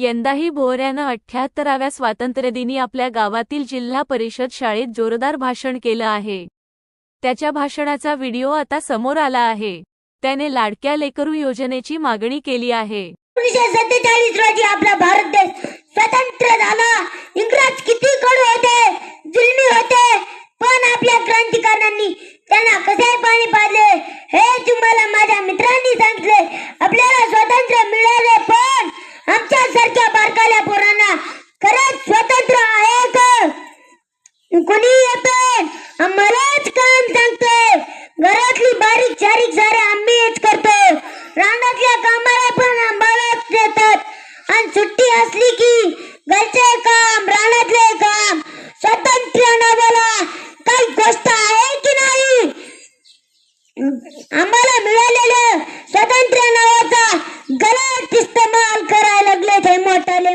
यंदाही भोवऱ्यानं अठ्ठ्याहत्तराव्या स्वातंत्र्यदिनी आपल्या गावातील जिल्हा परिषद शाळेत जोरदार भाषण केलं आहे. त्याच्या भाषणाचा व्हिडिओ आता समोर आला आहे. त्याने लाडक्या लेकरू योजनेची मागणी केली आहे. एकोणीसशे सत्तेचाळीस रोजी आपला भारत देश स्वतंत्र झाला. इंग्रज किती कडू होते जुलमी होते पण आपल्या क्रांतिकारकांनी त्यांना कसे पाणी पाडले हे तुम्हाला माझ्या मित्रांनी सांगितले. आपल्याला स्वातंत्र्य मिळाले पण आमच्या सारख्या बारकाल्या पोरांना खरंच स्वतंत्र आहे का? कोणी येतोय आम्हालाच काम सांगतोय. घरातली बारीक सारीक सारे आम्हीच करतो. रानातल्या कामाला पण आम्हालाच देतात. आणि सुट्टी असली की घरचे काम रानातले काम स्वतंत्र नावाला काही गोष्ट आहे की नाही आम्हाला मिळालेलं स्वातंत्र्य नावाचा गलत इस्तेमाल करायला लागले ते मोठाले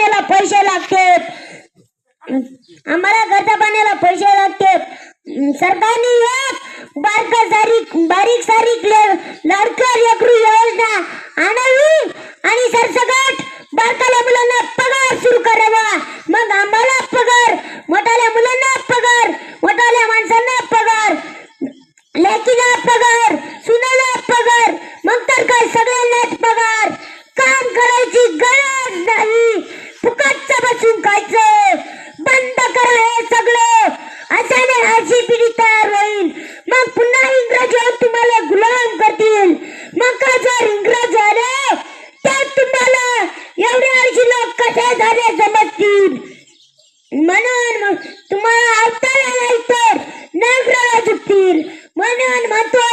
पाण्याला पैसे लागते. आम्हाला खर्चा पाण्याला पैसे लागते. सरकारने एक बारक सारीक बारीक सारीक ले- लाडक्या लेकरू योजना आणावी आणि सरसकट बारकाल्या मुलांना पगार सुरू करावा. मग आम्हाला पगार मोठाल्या मुलांना पगार मोठाल्या माणसांना पगार लेकीला पगार सुनाला पगार मग तर काय सगळ्यांनाच पगार. अशाने पिढी तयार होईल मग पुन्हा इंग्रज तुम्हाला गुलाम करतील. मग का जर इंग्रज आले तर तुम्हाला एवढे अर्शी लोक कसे झाले समजतील म्हणून तुम्हाला अवतारा नाही तर नगराला झुकतील म्हणून म्हणतो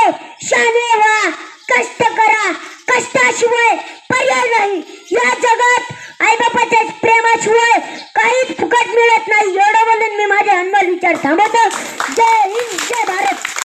शाने व्हा कष्ट करा. कष्टाशिवाय पर्याय नाही. या जगात आईबापाच्या प्रेमाशिवाय काहीच फुकट मिळत नाही. एवढं म्हणून मी माझे अनमोल विचार थांबवतो.